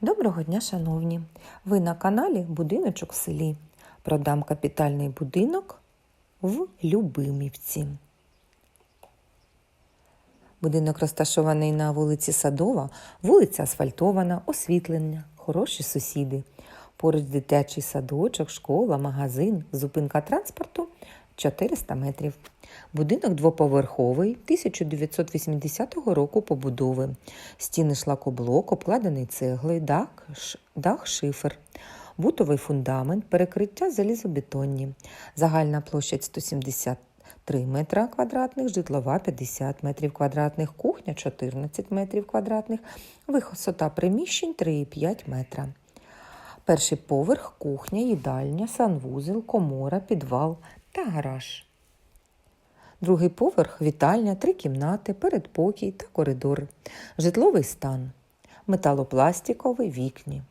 Доброго дня, шановні! Ви на каналі Будиночок в селі. Продам капітальний будинок в Любимівці. Будинок розташований на вулиці Садова, вулиця асфальтована, освітлення, хороші сусіди. Поруч дитячий садочок, школа, магазин, зупинка транспорту 400 метрів. Будинок двоповерховий 1980 року побудови. Стіни шлакоблок, обкладений цеглою, дах, дах шифер. Бутовий фундамент, перекриття залізобетонні. Загальна площадь 173 метра квадратних, житлова 50 метрів квадратних, кухня 14 метрів квадратних, висота приміщень 3,5 метра. Перший поверх, кухня, їдальня, санвузел, комора, підвал та гараж. Другий поверх, вітальня, три кімнати, передпокій та коридор. Житловий стан. Металопластиковий вікні.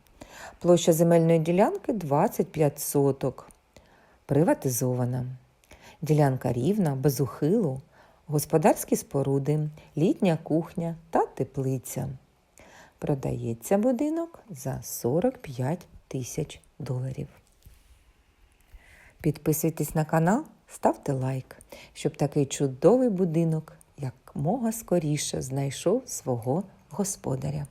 Площа земельної ділянки 25 соток. Приватизована. Ділянка рівна, без ухилу, господарські споруди, літня кухня та теплиця. Продається будинок за 45 тисяч доларів. Підписуйтесь на канал, ставте лайк, щоб такий чудовий будинок якмога скоріше знайшов свого господаря.